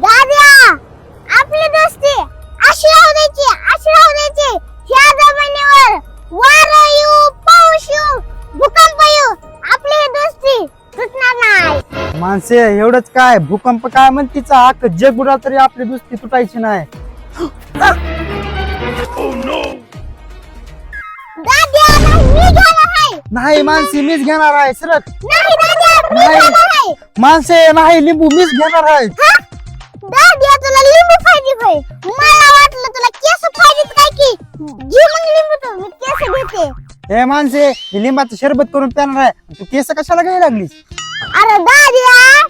दादा दोस्ती अशी राहू द्यायची अशी राहू द्यायची. ह्या जमिनीवर वार येऊ पाऊस येऊ भूकंप येऊ आपली दोस्ती तुटणार नाही. माणसे एवढंच काय? भूकंप काय म्हण तिचा हक्क जगबुडा तरी आपली दुस्ती तुटायची नाही. नाही माणसे मीच घेणार आहे सरक नाही आहे. माणसे नाही लिंबू मीच घेणार आहे. दाद्या तुला लिंबू पाहिजे होय मला वाटलं तुला केस पाहिजेत काय की? घे मग लिंबू तू मी केस घेते हे माणसे लिंबाचं शरबत करून प्याणार आहे. तू केस कशाला घ्यायला लागलीस? अरे ह्या